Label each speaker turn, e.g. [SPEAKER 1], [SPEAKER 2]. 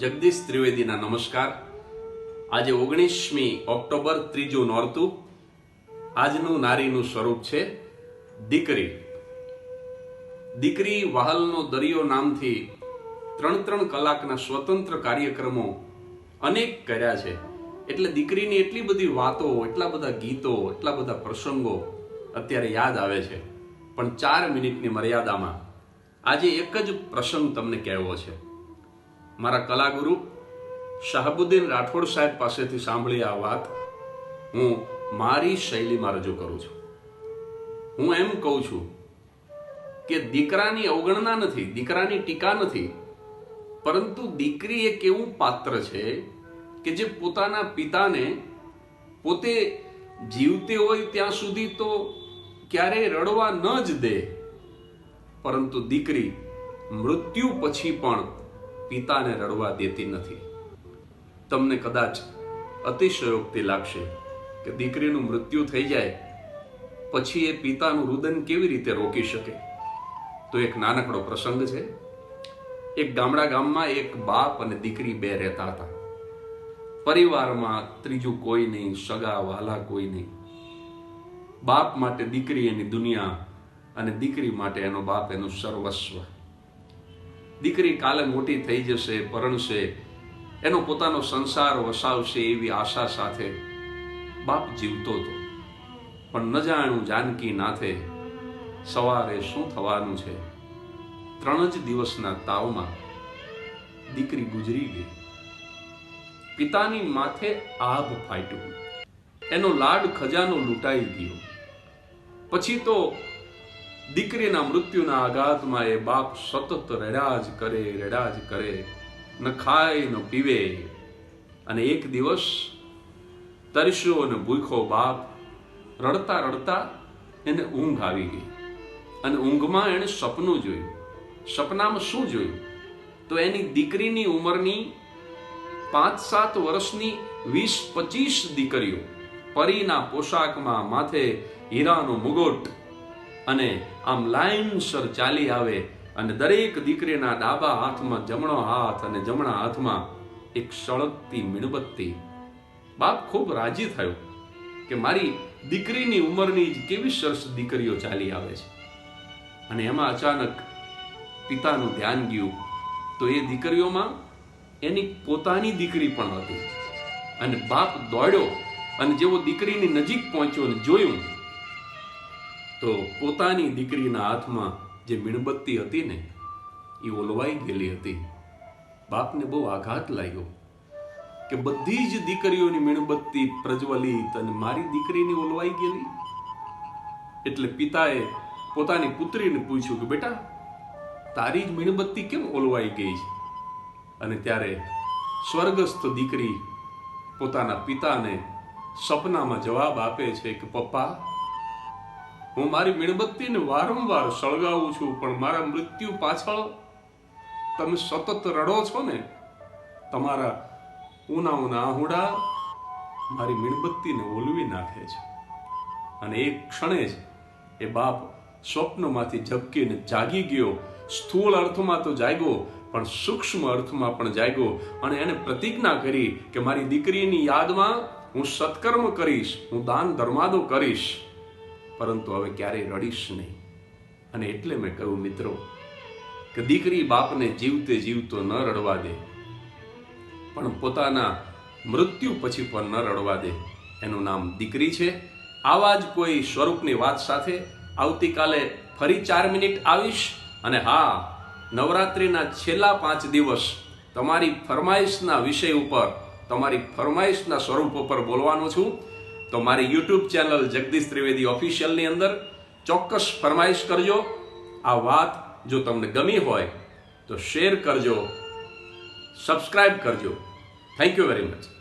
[SPEAKER 1] જગદીશ ત્રિવેદીના નમસ્કાર. આજે ઓગણીસમી ઓક્ટોબર ત્રીજું નોરતું આજનું નારીનું સ્વરૂપ છે દીકરી. દીકરી વહાલનો દરિયો નામથી ત્રણ ત્રણ કલાકના સ્વતંત્ર કાર્યક્રમો અનેક કર્યા છે. એટલે દીકરીની એટલી બધી વાતો, એટલા બધા ગીતો, એટલા બધા પ્રસંગો અત્યારે યાદ આવે છે. પણ ચાર મિનિટની મર્યાદામાં આજે એક જ પ્રસંગ તમને કહેવો છે. મારા કલાગુરુ, શાહબુદ્દીન રાઠોડ સાહેબ પાસેથી સાંભળી આ વાત હું મારી શૈલીમાં રજૂ કરું છું. હું એમ કહું છું કે દીકરાની અવગણના નથી, દીકરાની ટીકા નથી, પરંતુ દીકરી એક એવું પાત્ર છે કે જે પોતાના પિતાને પોતે જીવતે હોય ત્યાં સુધી તો ક્યારેય રડવા ન જ દે. પરંતુ દીકરી મૃત્યુ પછી પણ પિતાને રડવા દેતી નથી. તમને કદાચ અતિશયોક્તિ લાગશે કે દીકરીનું મૃત્યુ થઈ જાય, પછી એ પિતાનું રુદન કેવી રીતે રોકી શકે? તો એક નાનકડો પ્રસંગ છે. એક ગામડા ગામમાં એક બાપ અને દીકરી બે રહેતા હતા. પરિવારમાં ત્રીજું કોઈ નહીં, સગા વાલા કોઈ નહીં. બાપ માટે દીકરી એની દુનિયા અને દીકરી માટે એનો બાપ એનું સર્વસ્વ. દીકરી કાલે મોટી થઈ જશે, પરણશે. એનો પોતાનો સંસાર વસાવશે એવી આશા સાથે બાપ જીવતો હતો. પણ ન જાણું જાનકી નાથે સવારે શું થવાનું છે. ત્રણ જ દિવસના તાવમાં દીકરી ગુજરી ગઈ. પિતાની માથે આભ ફાટ્યું. એનો લાડ ખજાનો લૂંટાઈ ગયો. પછી તો દીકરીના મૃત્યુના આઘાતમાં એ બાપ સતત રડ્યા જ કરે રડ્યા જ કરે, ન ખાય, ન પીવે. અને એક દિવસ તરસ્યો અને ભૂખો બાપ રડતા રડતા એને ઊંઘ આવી ગઈ. અને ઊંઘમાં એણે સપનું જોયું. સપનામાં શું જોયું? તો એની દીકરીની ઉંમરની પાંચ સાત વર્ષની વીસ પચીસ દીકરીઓ, પરીના પોશાકમાં માથે હીરાનો મુગટ અને આમ લાઈનસર ચાલી આવે અને દરેક દીકરીના ડાબા હાથમાં જમણો હાથ અને જમણા હાથમાં એક સળગતી મીણબત્તી. બાપ ખૂબ રાજી થયો કે મારી દીકરીની ઉંમરની જ કેવી સરસ દીકરીઓ ચાલી આવે છે. અને એમાં અચાનક પિતાનું ધ્યાન ગયું તો એ દીકરીઓમાં એની પોતાની દીકરી પણ હતી. અને બાપ દોડ્યો અને જેવો દીકરીની નજીક પહોંચ્યો અને જોયું તો પોતાની દીકરીના હાથમાં જે મીણબત્તી હતી ને એ ઓલવાઈ ગયેલી હતી. બાપને બહુ આઘાત લાગ્યો કે બધી જ દીકરીઓની મીણબત્તી પ્રજ્વલિત અને મારી દીકરીની ઓલવાઈ ગયેલી. એટલે પિતાએ પોતાની પુત્રીને પૂછ્યું કે, બેટા, તારી જ મીણબત્તી કેમ ઓલવાઈ ગઈ છે? અને ત્યારે સ્વર્ગસ્થ દીકરી પોતાના પિતાને સપનામાં જવાબ આપે છે કે, પપ્પા હું મારી મીણબત્તીને વારંવાર સળગાવું છું, પણ મારા મૃત્યુ પાછળ તમે સતત રડો છો ને, તમારા ઉના ઉના આહુડા મારી મીણબત્તીને ઓલવી નાખે છે. અને એક ક્ષણે જ એ બાપ સ્વપ્નમાંથી ઝબકીને જાગી ગયો, સ્થૂળ અર્થમાં તો જાગ્યો, પણ સૂક્ષ્મ અર્થમાં પણ જાગ્યો, અને એને પ્રતિજ્ઞા કરી કે મારી દીકરીની યાદમાં હું સત્કર્મ કરીશ, હું દાન ધર્માદો કરીશ. પરંતુ હવે ક્યારેય રડીશ નહીં. અને એટલે મેં કહ્યું, મિત્રો, કે દીકરી બાપને જીવતે જીવતો ન રડવા દે, પણ પોતાના મૃત્યુ પછી પણ ન રડવા દે. એનું નામ દીકરી છે. આવા જ કોઈ સ્વરૂપની વાત સાથે આવતીકાલે ફરી ચાર મિનિટ આવીશ અને હા, નવરાત્રિના છેલ્લા પાંચ દિવસ તમારી ફરમાઈશના વિષય ઉપર, તમારી ફરમાઈશના સ્વરૂપ ઉપર બોલવાનો છું. તો મારી યુટ્યુબ ચેનલ જગદીશ ત્રિવેદી ઓફિશિયલની અંદર ચોક્કસ ફરમાઈશ કરજો. આ વાત જો તમને ગમી હોય તો શેર કરજો. સબસ્ક્રાઈબ કરજો. Thank you very much